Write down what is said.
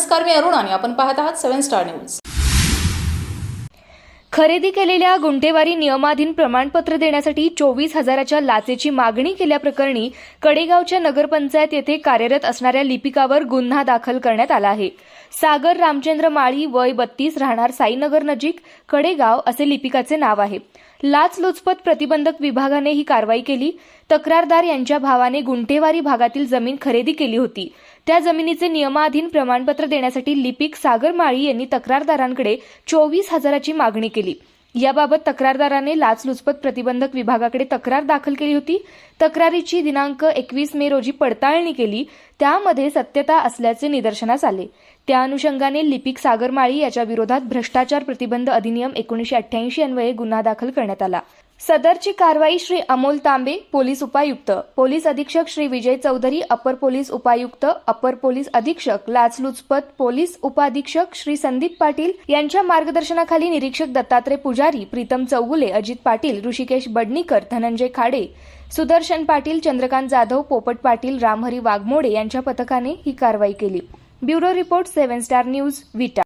नमस्कार मी अरुण आणि आपण पाहत आहात सेव्हन स्टार न्यूज. खरेदी केलेल्या गुंठेवारी नियमाधीन प्रमाणपत्र देण्यासाठी चोवीस हजाराच्या लाचेची मागणी केल्याप्रकरणी कडेगावच्या नगरपंचायत येथे कार्यरत असणाऱ्या लिपिकावर गुन्हा दाखल करण्यात आला आहे. सागर रामचंद्र माळी वय बत्तीस राहणार साईनगर नजीक कडेगाव असे लिपिकाचे नाव आहे. लाचलुचपत प्रतिबंधक विभागाने ही कारवाई केली. तक्रारदार यांच्या भावाने गुंठेवारी भागातील जमीन खरेदी केली होती. त्या जमिनीचे नियमाधीन प्रमाणपत्र देण्यासाठी लिपिक सागर माळी यांनी तक्रारदारांकडे चोवीस हजाराची मागणी केली. याबाबत तक्रारदाराने लाचलुचपत प्रतिबंधक विभागाकडे तक्रार दाखल केली होती. तक्रारीची दिनांक एकवीस मे रोजी पडताळणी केली. त्यामध्ये सत्यता असल्याचे निदर्शनास आले. त्या अनुषंगाने लिपिक सागरमाळी याच्या विरोधात भ्रष्टाचार प्रतिबंध अधिनियम एकोणीशे अठ्ठ्याऐंशी अन्वये गुन्हा दाखल करण्यात आला. सदरची कारवाई श्री अमोल तांबे पोलीस उपायुक्त. पोलीस अधीक्षक श्री विजय चौधरी अपर पोलीस उपायुक्त अपर पोलीस अधीक्षक लाचलुचपत पोलीस उपाधीक्षक श्री संदीप पाटील यांच्या मार्गदर्शनाखाली निरीक्षक दत्तात्रय पुजारी प्रीतम चौगुले अजित पाटील ऋषिकेश बडणीकर धनंजय खाडे सुदर्शन पाटील चंद्रकांत जाधव पोपट पाटील रामहरी वाघमोडे यांच्या पथकाने ही कारवाई केली. Bureau report seven star news Vita.